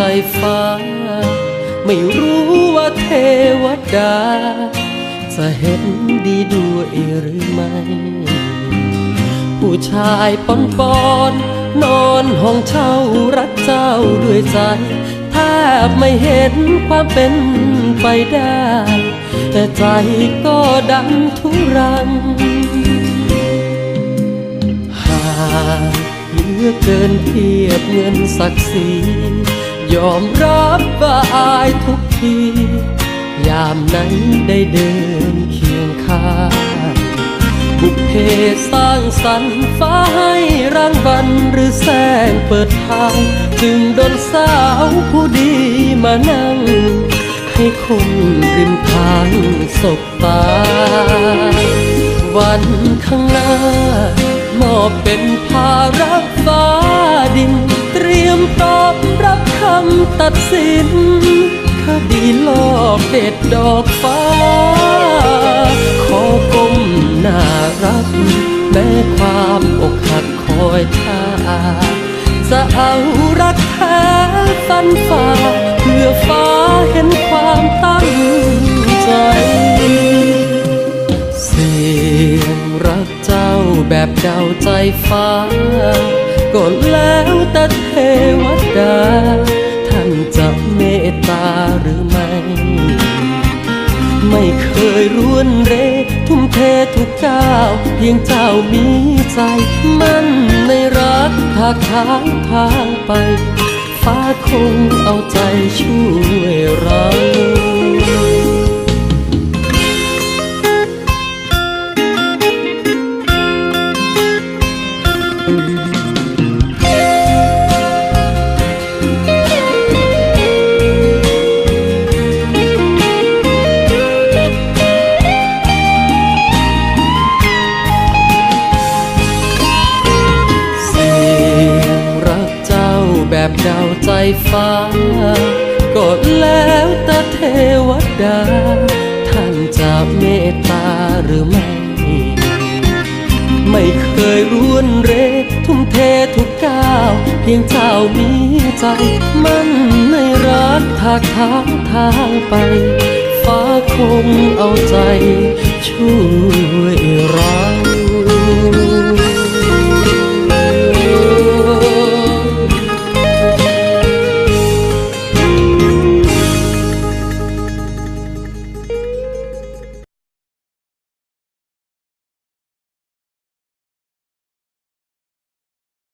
จฟ้า ไม่รู้ว่าเทวดา จะเห็นดีด้วยหรือไม่ ผู้ชายปอนปอนนอนห้องเช่ารักเจ้าด้วยใจแทบไม่เห็นความเป็นไปได้ แต่ใจก็ดันทุรังหากเหลือเกินเทียบเงินศักดิ์ศรี ยอมรับว่าอายทุกที ยามนั้นได้เดินเคียงข้างบุพเพสร้างสรรค์ฟ้าให้รางวัลหรือแสงเปิดทาง จึงดนสาวผู้ดีมานั่ง ให้คงริมทางศบตา วันข้างหน้ามอบเป็นภาระฟ้า ตัดสินคดีลอบเด็ดดอกฟ้า ขอก้มหน้ารับแม้ความอกหักคอยท่าจะเอารักแท้ฟันฝ่าเพื่อฟ้าเห็นความตั้งใจ เสียงรักเจ้าแบบเดาใจฟ้า ก็แล้วแต่เทวดา เคยร่วนเร ทุ่มเททุกก้าวเพียงเจ้ามีใจ มั่นในรักหากทางทางไป ฟ้าคงเอาใจช่วยเรา แบบเดาใจฟ้า ก็แล้วแต่เทวดา ท่านจะเมตตาหรือไม่ ไม่เคยร่วนเรทุ่มเททุกก้าว เพียงเจ้ามีใจมั่นในรักทากทางทางไปฟ้าคงเอาใจช่วยเรา